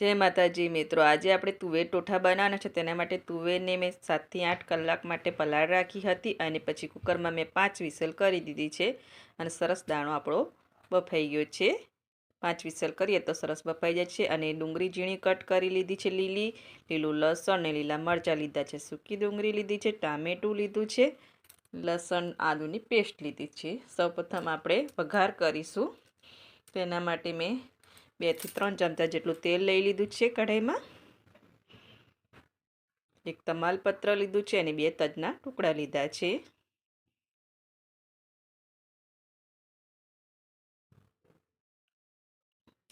જય માતાજી મિત્રો, આજે આપણે તુવેર ટોઠા બનાવવાના છે. તેના માટે તુવેરને મેં સાતથી આઠ કલાક માટે પલાળ રાખી હતી અને પછી કુકરમાં મેં પાંચ વિસલ કરી દીધી છે અને સરસ દાણો આપણો બફાઈ ગયો છે. પાંચ વિસલ કરીએ તો સરસ બફાઈ જાય છે અને ડુંગળી ઝીણી કટ કરી લીધી છે લીલી, લીલું લસણ ને લીલા મરચાં લીધા છે. સૂકી ડુંગળી લીધી છે, ટામેટું લીધું છે, લસણ આદુની પેસ્ટ લીધી છે. સૌપ્રથમ આપણે વઘાર કરીશું. તેના માટે મેં બેથી ત્રણ ચમચા જેટલું તેલ લઈ લીધું છે કઢાઈમાં. એક તમાલપત્ર લીધું છે અને બે તજના ટુકડા લીધા છે.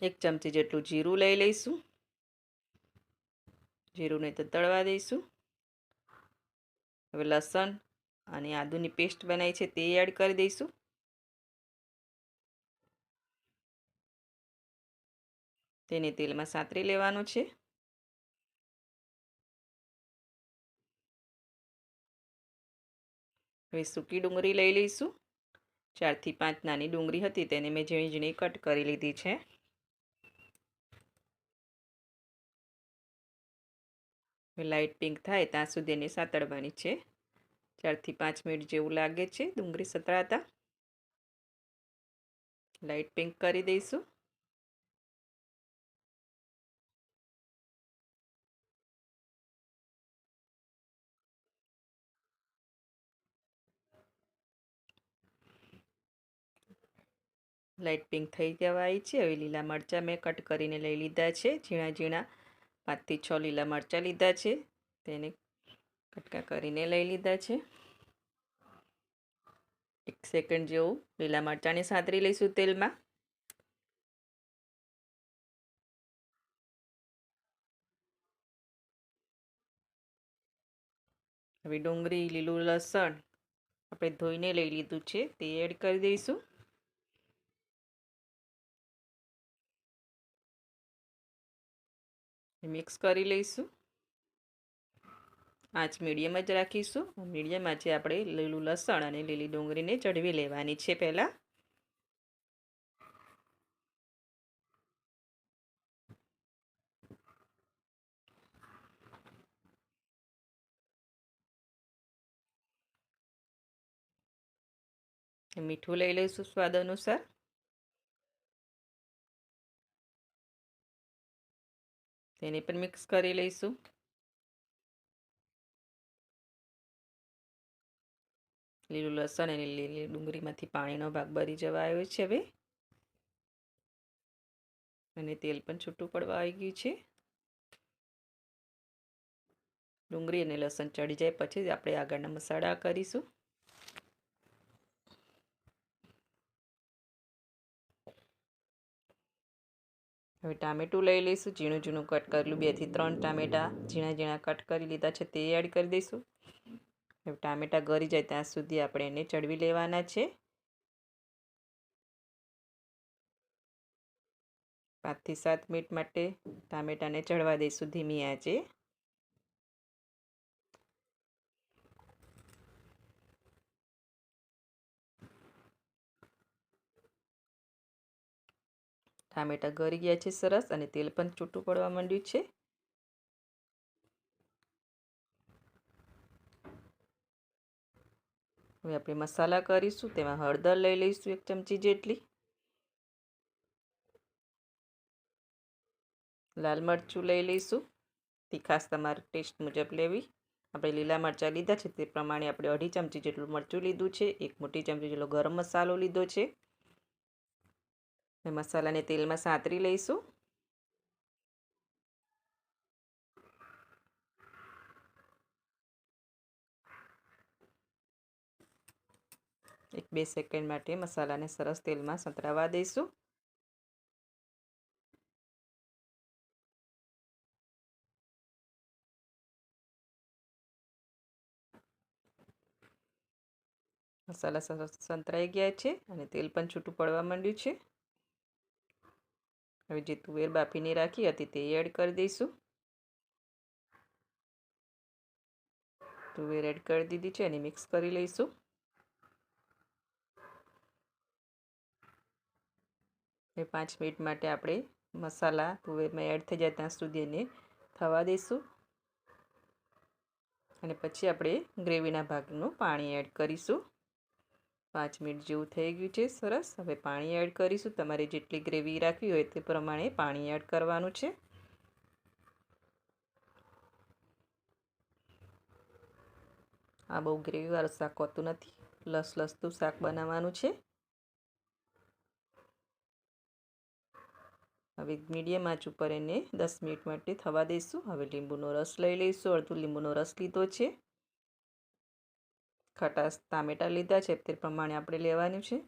એક ચમચી જેટલું જીરું લઈ લઈશું. જીરુંને તો તળવા દઈશું. હવે લસણ અને આદુની પેસ્ટ બનાવી છે તે એડ કરી દઈશું. તેને તેલમાં સાતરી લેવાનું છે. હવે સૂકી ડુંગળી લઈ લઈશું. ચારથી પાંચ નાની ડુંગળી હતી તેને મેં ઝીણી ઝીણી કટ કરી લીધી છે. લાઇટ પિંક થાય ત્યાં સુધી એને સાતળવાની છે. ચારથી પાંચ મિનિટ જેવું લાગે છે ડુંગળી સતળાતા. લાઇટ પિંક કરી દઈશું. લાઇટ પિંક થઈ જવા આવી છે. હવે લીલા મરચાં મેં કટ કરીને લઈ લીધા છે. ઝીણા ઝીણા પાંચથી છ લીલા મરચાં લીધા છે. તેને કટકા કરીને લઈ લીધા છે. એક સેકન્ડ જેવું લીલા મરચાંને સાતરી લઈશું તેલમાં. હવે ડુંગળી, લીલું લસણ આપણે ધોઈને લઈ લીધું છે. તે એડ કરી દઈશું. મિક્સ કરી લઈશું. આંચ મીડિયમ જ રાખીશું. મીડિયમ આંચે આપણે લીલું લસણ અને લીલી ડુંગળીને ચડવી લેવાની છે પહેલાં. મીઠું લઈ લઈશું સ્વાદ અનુસાર. તેને પણ મિક્સ કરી લઈશું. લીલું લસણ અને લીલી ડુંગળીમાંથી પાણીનો ભાગ ભરી જવા આવ્યો છે હવે. અને તેલ પણ છૂટું પડવા આવી ગયું છે. ડુંગળી અને લસણ ચડી જાય પછી આપણે આગળના મસાલા કરીશું. હવે ટામેટું લઈ લઈશું, ઝીણું ઝીણું કટ કરેલું બેથી ત્રણ ટામેટાં ઝીણા ઝીણા કટ કરી લીધા છે, તે એડ કરી દઈશું. હવે ટામેટાં ગરી જાય ત્યાં સુધી આપણે એને ચડવી લેવાના છે. પાંચથી સાત મિનિટ માટે ટામેટાને ચડવા દઈશું ધીમી આંચે. ટામેટા ગળી ગયા છે સરસ અને તેલ પણ છૂટું પડવા માંડ્યું છે. હવે આપણે મસાલા કરીશું, તેમાં હળદર લઈ લઈશું એક ચમચી જેટલી. લાલ મરચું લઈ લઈશું તીખાસ તમારે ટેસ્ટ મુજબ લેવી. આપણે લીલા મરચાં લીધા છે, તે પ્રમાણે આપણે અઢી ચમચી જેટલું મરચું લીધું છે, એક મોટી ચમચી જેટલો ગરમ મસાલો લીધો છે. મસાલાને તેલમાં સાતરી લઈશું એક બે સેકન્ડ માટે મસાલાને સરસ તેલમાં સંતરાવા દઈશું મસાલા સરસ સંતરાઈ ગયા છે અને તેલ પણ છૂટું પડવા માંડ્યું છે હવે જે તુવેર બાફીને રાખી હતી તે એડ કરી દઈશું. તુવેર એડ કરી દીધી છે અને મિક્સ કરી લઈશું. એ પાંચ મિનિટ માટે આપણે મસાલા તુવેરમાં એડ થઈ જાય ત્યાં સુધી એને થવા દઈશું. અને પછી આપણે ગ્રેવીના ભાગનું પાણી એડ કરીશું. પાંચ મિનિટ જેવું થઈ ગયું છે, સરસ. હવે પાણી એડ કરીશું. તમારે જેટલી ગ્રેવી રાખવી હોય તે પ્રમાણે પાણી એડ કરવાનું છે. આ બહુ ગ્રેવીવાળું શાક હોતું નથી. લસ લસતું શાક બનાવવાનું છે. હવે મીડિયમ આંચ ઉપર એને દસ મિનિટ માટે થવા દઈશું. હવે લીંબુનો રસ લઈ લઈશું. અડધું લીંબુનો રસ લીધો છે. ખટાશ ટામેટાં લીધા છે. તે પ્રમાણે આપણે લેવાનું છે.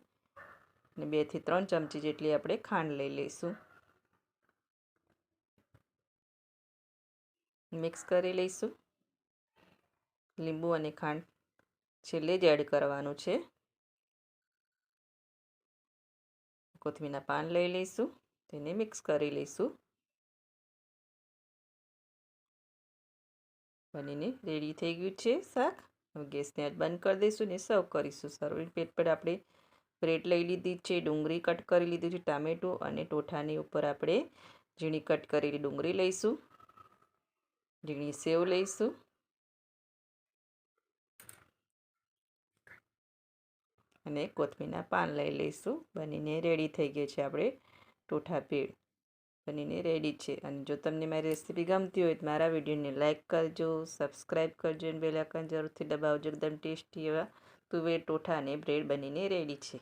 અને બેથી ત્રણ ચમચી જેટલી આપણે ખાંડ લઈ લઈશું. મિક્સ કરી લઈશું. લીંબુ અને ખાંડ છેલ્લે જ એડ કરવાનું છે. કોથમીરના પાન લઈ લઈશું. તેને મિક્સ કરી લઈશું. બનીને રેડી થઈ ગયું છે શાક. ગેસને બંધ કરી દઈશું ને સર્વ કરીશું. સર્વિંગ પ્લેટ પર આપણે બ્રેડ લઈ લીધી છે, ડુંગળી કટ કરી લીધી છે, ટામેટું અને ટોઠાની ઉપર આપણે ઝીણી કટ કરેલી ડુંગળી લઈશું, ઝીણી સેવ લઈશું. અને કોથમીરના પાન લઈ લઈશું. બનીને રેડી થઈ ગઈ છે આપણે ટોઠા પેડ બનીને રેડી છે. અને જો તમને મારી રેસીપી ગમતી હોય તો મારા વિડીયોને લાઇક કરજો સબસ્ક્રાઈબ કરજો અને બેલાકન જરૂરથી દબાવજો. એકદમ ટેસ્ટી એવા તુવેર ટોઠા અને બ્રેડ બનીને રેડી છે.